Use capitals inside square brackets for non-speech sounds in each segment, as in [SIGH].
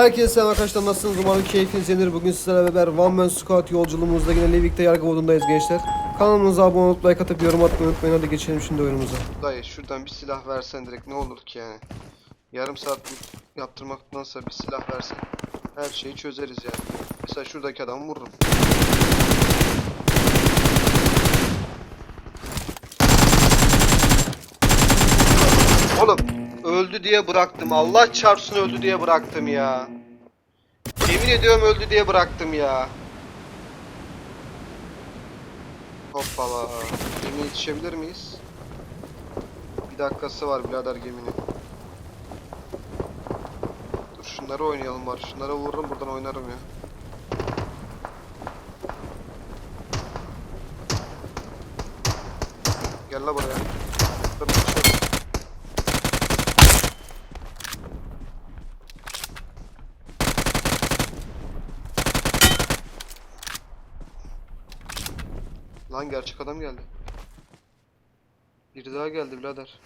Herkese selam arkadaşlar nasılsınız umarım keyfiniz yenir bugün sizlerle beraber One Man Squad yolculuğumuzda yine Levik'te yargı modundayız gençler Kanalımıza abone olup like atıp yorum atmayı unutmayın hadi geçelim şimdi oyunumuza Dayı şuradan bir silah versen direkt ne olur ki yani. Yarım saat yaptırmaktansa bir silah versen her şeyi çözeriz yani. Mesela şuradaki adamı vururum. Oğlum öldü diye bıraktım. Allah çarpsın öldü diye bıraktım ya. Yemin ediyorum öldü diye bıraktım ya. Hoppala. Gemiye yetişebilir miyiz? Bir dakikası var birader geminin. Dur şunları oynayalım var. Şunlara vururum buradan oynarım ya. Gel la buraya. Dur, dışarı. Lan gerçek adam geldi. Biri daha geldi birader.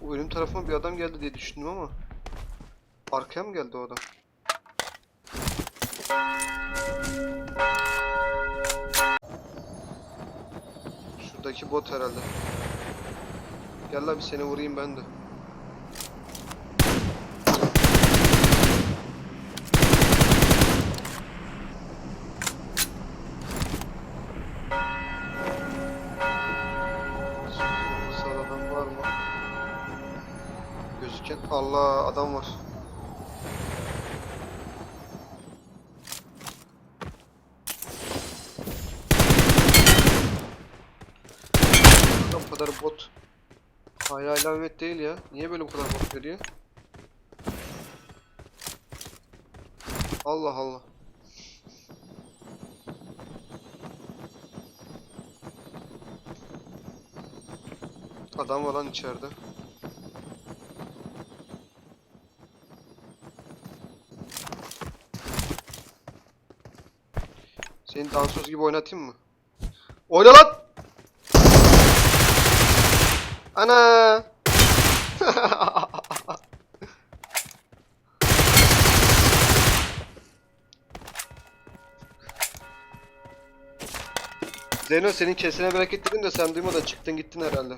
Bu benim tarafıma bir adam geldi diye düşündüm ama arkaya mı geldi o adam? Şuradaki bot herhalde. Gel la bir seni vurayım ben de. Var mı? Gözüken Allah adam var. Bu kadar bot. Hala alamet değil ya. Niye böyle bu kadar bot veriyor? Allah Allah. Adam var lan içeride. Seni dansöz gibi oynatayım mı? Oyna lan! Ana! [LAUGHS] Zeyno senin kesene bereket dedim de sen duymadan çıktın gittin herhalde.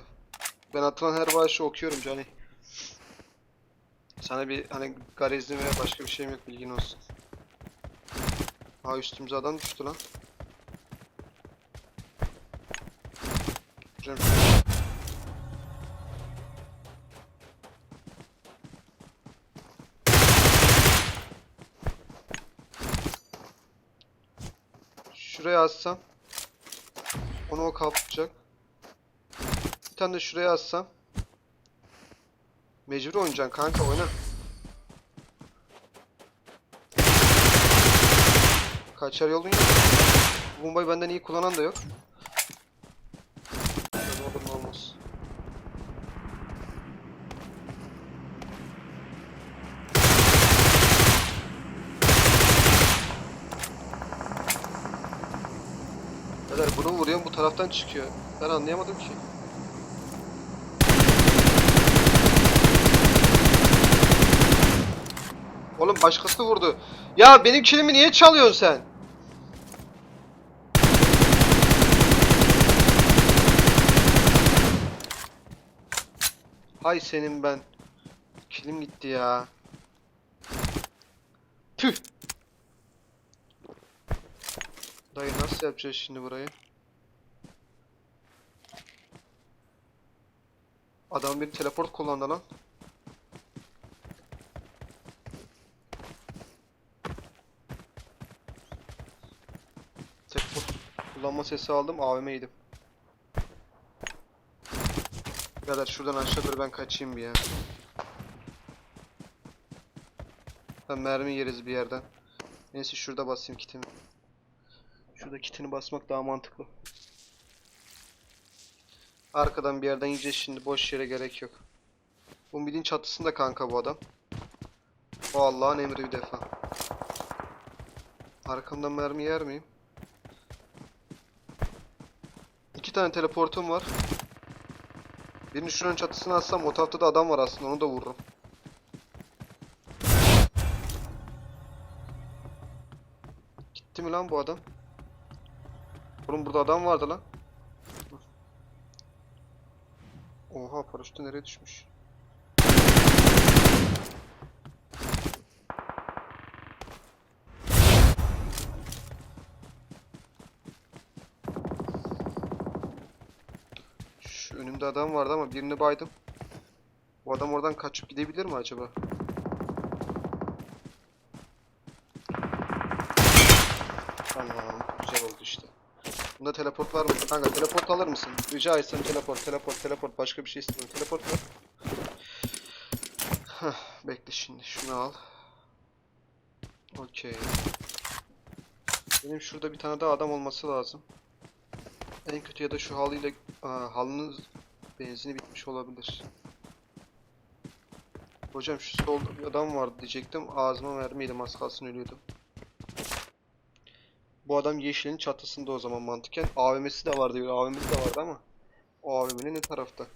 Ben atılan her bağışı okuyorum Cani. Sana bir hani garezli veya başka bir şeyim yok bilgin olsun. Ha üstümüze adam düştü lan. Hocam Şuraya atsam onu o kaplayacak. Bir tane de şuraya atsam Mecbur oynayacaksın kanka oyna. Kaçar yolun yok. Bombayı benden iyi kullanan da yok. Ne olur ne olmaz. Beyler bunu vuruyorum bu taraftan çıkıyor. Ben anlayamadım ki. Oğlum başkası vurdu. Ya benim kilimi niye çalıyorsun sen? Hay senin ben. Kilim gitti ya. Tüh. Dayı nasıl yapacağız şimdi burayı? Adam bir teleport kullandı lan. Teleport kullanma sesi aldım AVM yedim. Birader şuradan aşağı doğru ben kaçayım bir ya. Ben mermi yeriz bir yerden. Neyse şurada basayım kitimi. Şurada kitini basmak daha mantıklı. Arkadan bir yerden yiyeceğiz şimdi boş yere gerek yok. Bu midin çatısında kanka bu adam. O Allah'ın emri bir defa. Arkamdan mermi yer miyim? İki tane teleportum var. Birini şuranın çatısına atsam o tarafta da adam var aslında onu da vururum. Gitti mi lan bu adam? Oğlum burada adam vardı lan. Oha paraşütü nereye düşmüş? Şu önümde adam vardı ama birini baydım. Bu adam oradan kaçıp gidebilir mi acaba? Bunda teleport var mı? Kanka teleport alır mısın? Rica etsem teleport, teleport, teleport. Başka bir şey istemiyorum. Teleport ver. Heh, bekle şimdi. Şunu al. Okey. Benim şurada bir tane daha adam olması lazım. En kötü ya da şu halıyla Aa, halının benzini bitmiş olabilir. Hocam şu bir adam vardı diyecektim. Ağzıma mermiydim az kalsın ölüyordum. Bu adam yeşilin çatısında o zaman mantıken. AVM'si de vardı. AVM'si de vardı ama. O AVM'nin ne tarafta?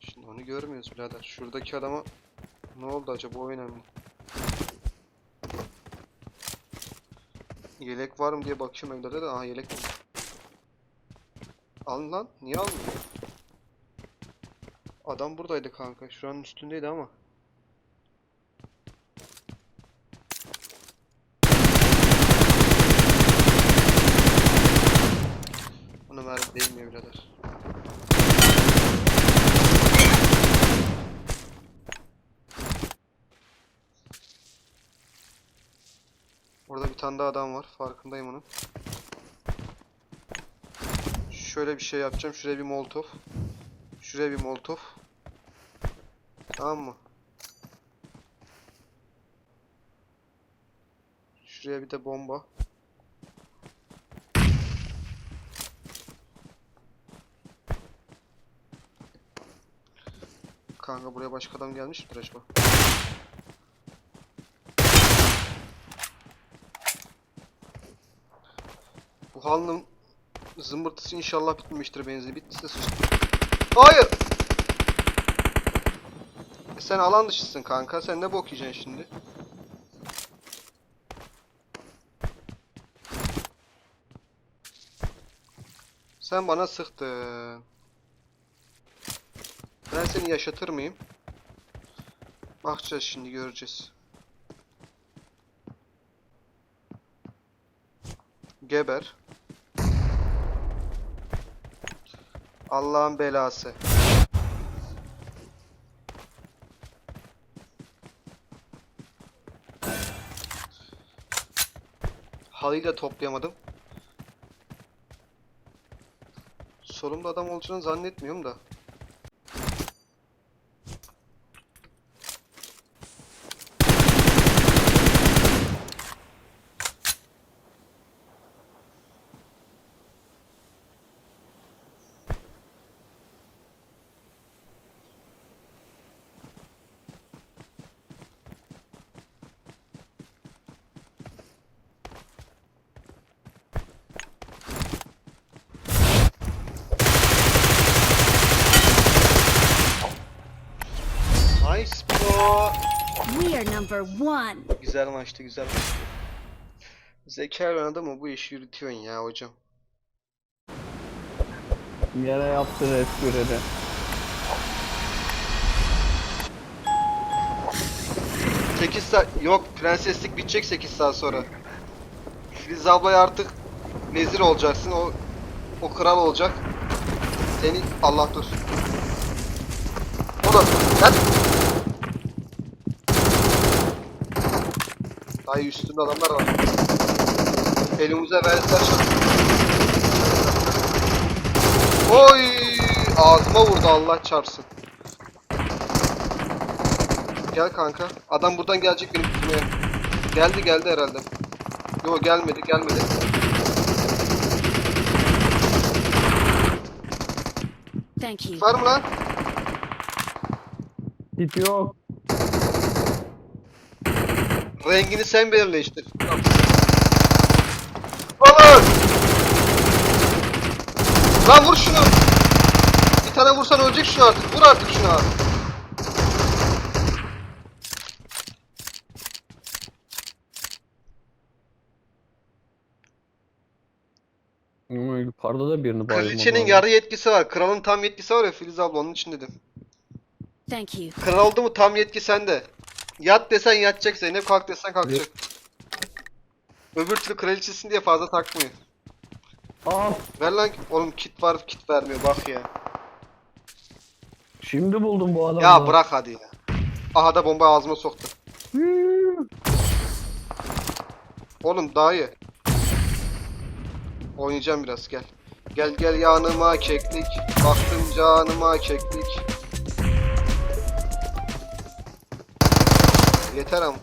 Şimdi onu görmüyoruz birader. Şuradaki adama ne oldu acaba o önemli. Yelek var mı diye bakıyorum evlerde de. Aha yelek var. Alın lan. Niye almıyor? Adam buradaydı kanka. Şuranın üstündeydi ama. Birader. Orada bir tane daha adam var. Farkındayım onun. Şöyle bir şey yapacağım. Şuraya bir molotof. Şuraya bir molotof. Tamam mı? Şuraya bir de bomba. Kanka buraya başka adam gelmiş midir acaba? Bu halının zımbırtısı inşallah bitmemiştir benzini. Bittiyse sıçtı. Hayır! E sen alan dışısın kanka. Sen ne bok yiyeceksin şimdi? Sen bana sıktın. Seni yaşatır mıyım? Bakacağız şimdi göreceğiz. Geber. Allah'ın belası. Halıyı da toplayamadım. Solumda adam olacağını zannetmiyorum da. Nice bro. Number one. Güzel maçtı, güzel maçtı. Zeka oynadı mı bu işi yürütüyorsun ya hocam. Yere yaptı restorede. Sekiz saat yok prenseslik bitecek 8 saat sonra. Filiz ablaya artık vezir olacaksın. O o kral olacak. Seni Allah dur. O da lan. Dayı üstünde adamlar var. Elimize verdiler Oy! Ağzıma vurdu Allah çarpsın. Gel kanka. Adam buradan gelecek beni tutmaya. Geldi geldi herhalde. Yo gelmedi gelmedi. Thank you. Var mı lan? Hiç yok. Rengini sen belirle işte. Alın! Lan vur şunu. Bir tane vursan ölecek şu artık. Vur artık şunu abi. Yukarıda da birini bayılmadı. Kraliçenin yarı yetkisi var. Kralın tam yetkisi var ya Filiz abla onun için dedim. Thank you. Kral oldu mu tam yetki sende. Yat desen yatacak Zeynep kalk desen kalkacak. Öbür türlü kraliçesin diye fazla takmıyor. Aa, Ver lan oğlum kit var kit vermiyor bak ya. şimdi buldum bu adamı. Ya bırak hadi ya. Aha da bomba ağzıma soktu. Oğlum daha iyi. Oynayacağım biraz gel. Gel gel yanıma keklik. Baktım canıma keklik. Yeter ama.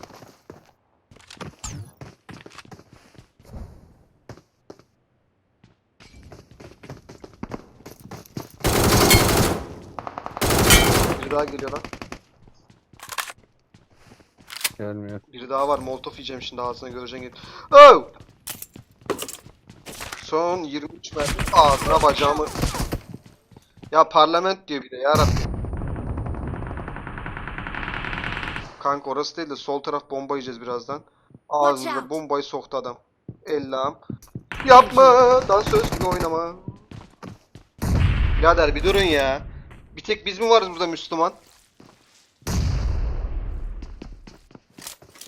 Biri daha geliyor lan. Gelmiyor. Biri daha var. Molotov yiyeceğim şimdi ağzına göreceksin. git. Oh! Son 23 mermi ağzına bacağımı. Ya parlament diyor bir de ya Kanka orası değil de sol taraf bomba yiyeceğiz birazdan. Out. bombayı soktu adam. Ellam. Yapma. Dansöz gibi oynama. Birader bir durun ya. Bir tek biz mi varız burada Müslüman?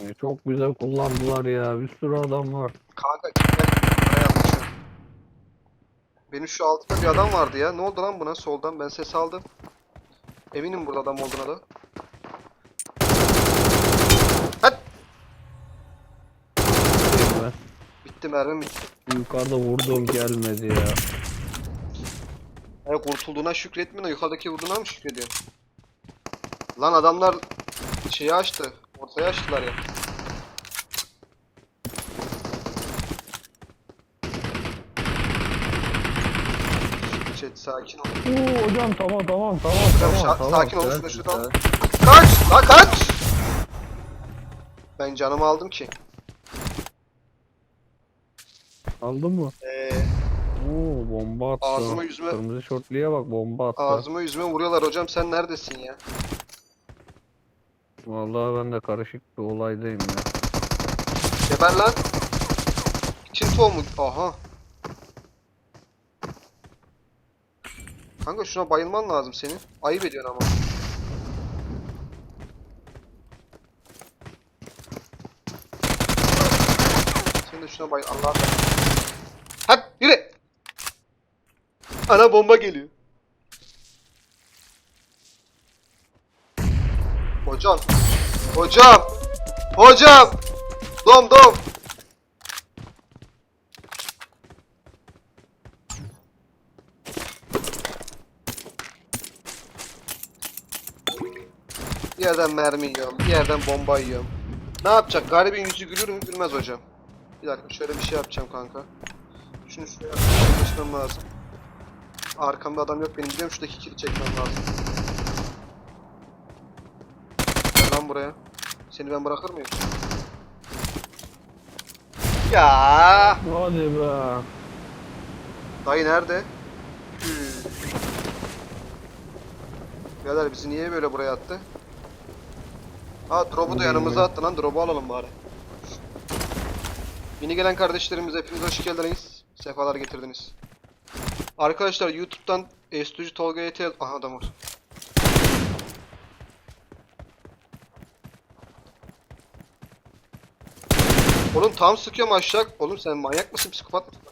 E, Çok güzel kullandılar ya. Bir sürü adam var. Kanka kimler buraya yapmışım. Benim şu altımda bir adam vardı ya. Ne oldu lan buna soldan? Ben ses aldım. Eminim burada adam olduğuna da. Hadi. Ben Bitti mermim bitti. yukarıda vurduğum gelmedi ya. Yani kurtulduğuna şükretmiyor da yukarıdaki vurduğuna mı şükrediyor? Lan adamlar şeyi açtı. Ortaya açtılar ya. Chat sakin ol. Oo hocam tamam tamam tamam Hocam tamam. tamam. sakin ol, Güzel, şurada, şurada. güzel. Kaç! Lan kaç! Ben canımı aldım ki. Aldın mı? Ee, Oo bomba attı. Ağzıma, yüzüme- Kırmızı şortluya bak bomba attı. ağzıma yüzüme vuruyorlar hocam sen neredesin ya? Vallahi ben de karışık bir olaydayım ya. Geber lan. Çin tohumu. Aha. Kanka şuna bayılman lazım senin. Ayıp ediyorsun ama. Sen şuna bayıl. Allah Hadi yürü. Ana bomba geliyor. Hocam. Hocam. Hocam. Dom dom. Bir yerden mermi yiyorum, bir yerden bomba yiyorum. Ne yapacak? Garibin yüzü gülür mü gülmez hocam. Bir dakika şöyle bir şey yapacağım kanka. Şunu şuraya geçmem lazım. Arkamda adam yok benim biliyorum şuradaki kili çekmem lazım. Gel lan buraya. Seni ben bırakır mıyım? Ya Hadi be. Dayı nerede? Birader bizi niye böyle buraya attı? Ha drop'u da yanımıza attı lan drop'u alalım bari. Yeni gelen kardeşlerimiz hepiniz hoş geldiniz. Sefalar getirdiniz. Arkadaşlar YouTube'dan Estucu Tolga YT Aha adam var. Oğlum tam sıkıyorum aşağı. Oğlum sen manyak mısın? Psikopat mısın?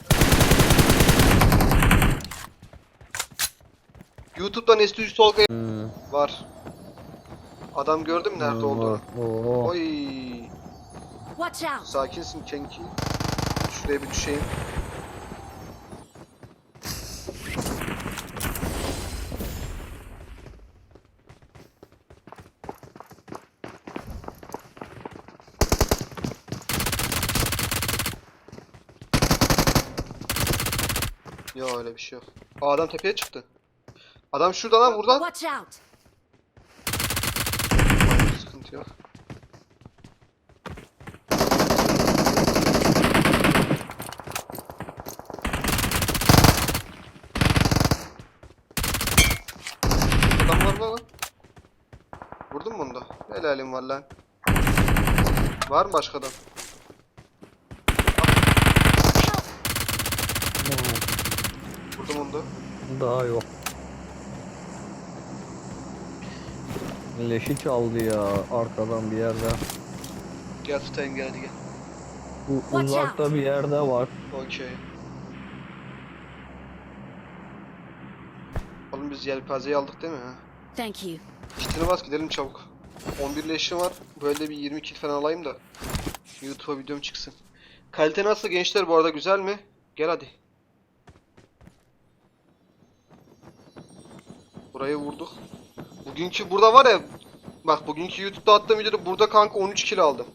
YouTube'dan Estucu Tolga Hmm. var. Adam gördüm nerede olduğunu. Oo. Oy. Watch out. Sakinsin Kenki. Şuraya bir düşeyim. Yok öyle bir şey yok. Aa, adam tepeye çıktı. Adam şurada lan burada. Watch out. Sıkıntı yok. Helalim var lan. Var mı başkadan? Vurdum onu da. Daha yok. Leşi çaldı ya arkadan bir yerde. Gel tutayım gel hadi gel. Bu Watch uzakta out. bir yerde var. Okey. Oğlum biz yelpazeyi aldık değil mi? Ha? Thank you. Kitine bas gidelim çabuk. 11 leşim var. Böyle bir 20 kill falan alayım da. YouTube'a videom çıksın. Kalite nasıl gençler bu arada güzel mi? Gel hadi. Burayı vurduk. Bugünkü burada var ya bak bugünkü YouTube'da attığım videoda burada kanka 13 kill aldım.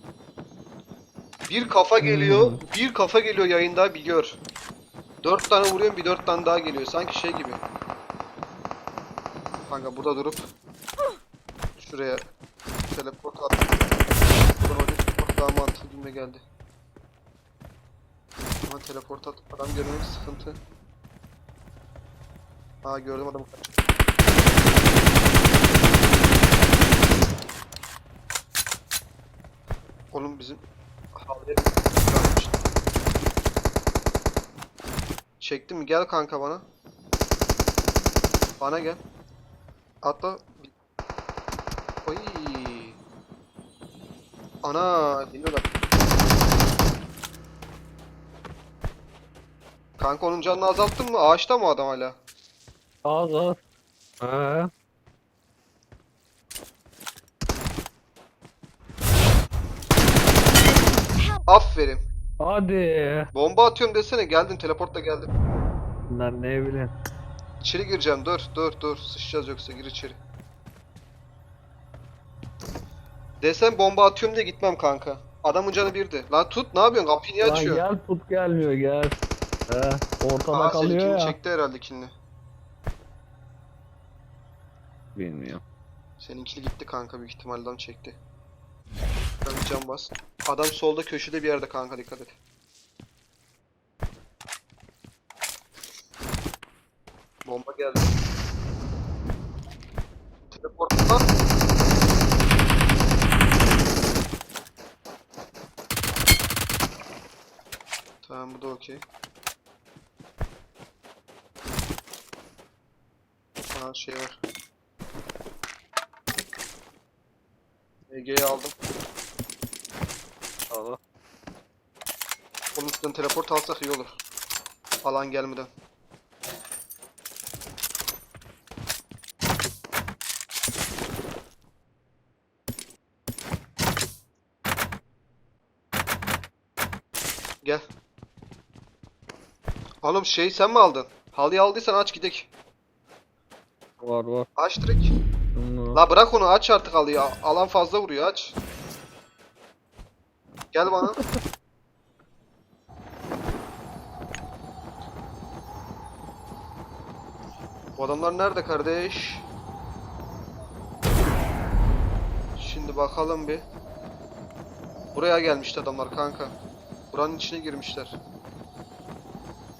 Bir kafa geliyor, Hmm. bir kafa geliyor yayında bir gör. 4 tane vuruyorum bir 4 tane daha geliyor. Sanki şey gibi. Kanka burada durup şuraya teleport at. Buradan oraya çıkmak daha mantıklı gibime geldi. Ama teleport at. Adam görmek sıkıntı. Aa gördüm adamı kaç. Oğlum bizim havaya. Çekti mi? Gel kanka bana. Bana gel. Atla. Oy. Ana, dinliyorlar. Kanka onun canını azalttın mı? Ağaçta mı adam hala? Az az. He. Aferin. Hadi. Bomba atıyorum desene. Geldin, teleportla geldim. Lan ne bileyim. İçeri gireceğim. Dur, dur, dur. Sıçacağız yoksa gir içeri. Desem bomba atıyorum diye gitmem kanka. Adamın canı birdi. Lan tut, ne yapıyorsun? Kapıyı niye Lan açıyor? gel tut gelmiyor gel. He. Ortada Aa, kalıyor ya. çekti herhalde kilini. Bilmiyorum. Seninkili gitti kanka büyük ihtimalle çekti. Ben bir cam bas. Adam solda köşede bir yerde kanka dikkat et. Bomba geldi. Teleportla. Tamam bu da okey. Aa şey var. EG'yi aldım. Allah. Onun üstünden teleport alsak iyi olur. Alan gelmeden. Gel. Oğlum şey sen mi aldın? Halıyı aldıysan aç gidek. Var var. Aç direkt. Şunu. La bırak onu aç artık halıyı. Alan fazla vuruyor aç. Gel bana. Bu adamlar nerede kardeş? Şimdi bakalım bir. Buraya gelmişti adamlar kanka. Buranın içine girmişler.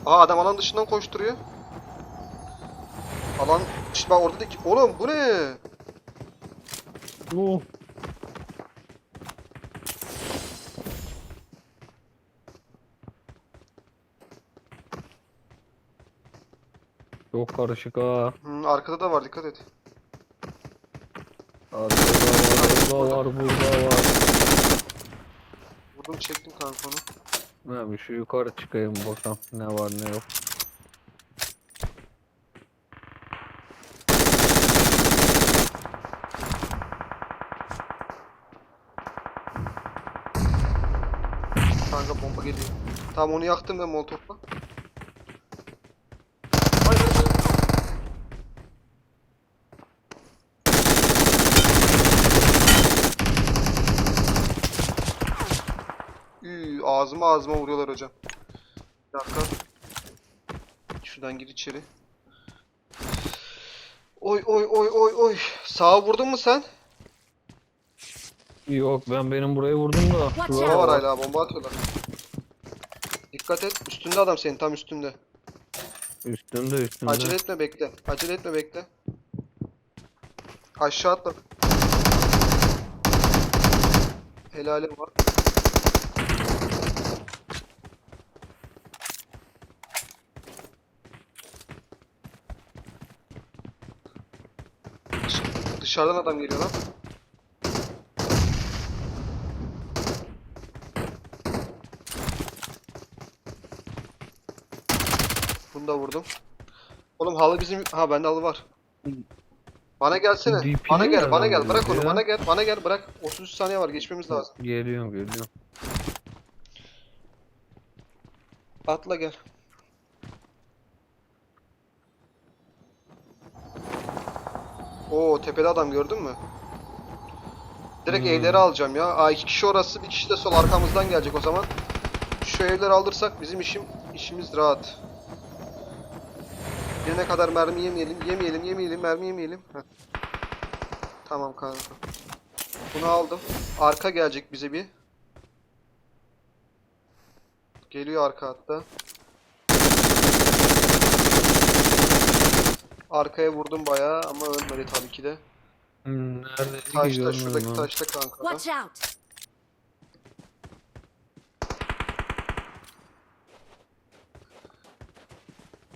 Aa adam alan dışından koşturuyor. Alan işte bak orada da ki oğlum bu ne? Uh. Çok karışık ha. Hı, arkada da var dikkat et. Arkada var, burada var, burada var. Vurdum çektim kanka onu. Bir şu yukarı çıkayım bakalım ne var ne yok. Kanka bomba geliyor. Tamam onu yaktım ben molotofla. Hayır, hayır, hayır. Üy, ağzıma ağzıma vuruyorlar hocam. Bir dakika. Şuradan gir içeri. Oy oy oy oy oy. Sağa vurdun mu sen? Yok ben benim burayı vurdum da. Ne var hala bomba atıyorlar. Dikkat et. Üstünde adam senin tam üstünde. Üstünde üstünde. Acele etme bekle. Acele etme bekle. Aşağı atla. Helalim var. Dışarıdan adam geliyor lan. Bunu da vurdum. Oğlum halı bizim... Ha bende halı var. Bana gelsene. DP Bana gel, bana gel. Bırak onu. ya? Bana gel, bana gel. Bırak. 33 saniye var. Geçmemiz lazım. Geliyorum geliyorum. Atla gel. Oo tepede adam gördün mü? Direkt Hmm. evleri alacağım ya. Aa iki kişi orası, bir kişi de sol arkamızdan gelecek o zaman. Şu evleri alırsak bizim işim işimiz rahat. Gelene kadar mermi yemeyelim, yemeyelim, yemeyelim, mermi yemeyelim. Heh. Tamam kanka. Bunu aldım. Arka gelecek bize bir. Geliyor arka hatta. Arkaya vurdum bayağı ama ölmedi tabii ki de. Hmm, Nerede? Taşta şuradaki taşta kanka. Watch out!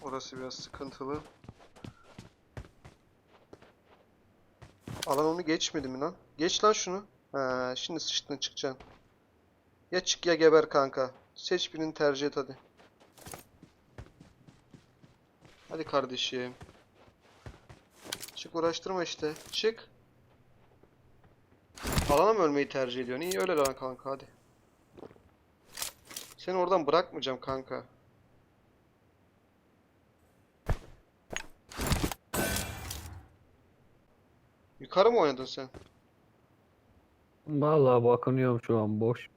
Orası biraz sıkıntılı. Alan onu geçmedi mi lan? Geç lan şunu. Ha, şimdi sıçtın çıkacaksın. Ya çık ya geber kanka. Seç birini tercih et hadi. Hadi kardeşim. Çık uğraştırma işte. Çık. Alana mı ölmeyi tercih ediyorsun? İyi öyle lan kanka hadi. Seni oradan bırakmayacağım kanka. Yukarı mı oynadın sen? Vallahi bakınıyorum şu an boş.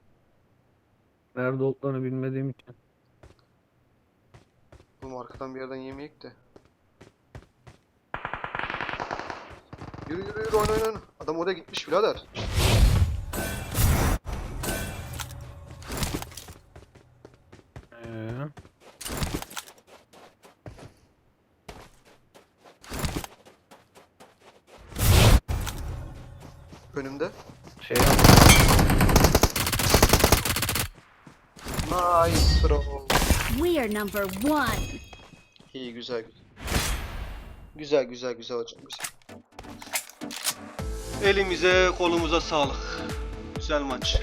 Nerede olduklarını bilmediğim için. Oğlum arkadan bir yerden yemeyek de. Yürü yürü yürü oyna oyna, oyna. Adam oraya gitmiş birader. Ee, Önümde. şey Nice bro. We are number one. İyi güzel güzel. Güzel güzel güzel hocam güzel. Elimize kolumuza sağlık. Güzel maç.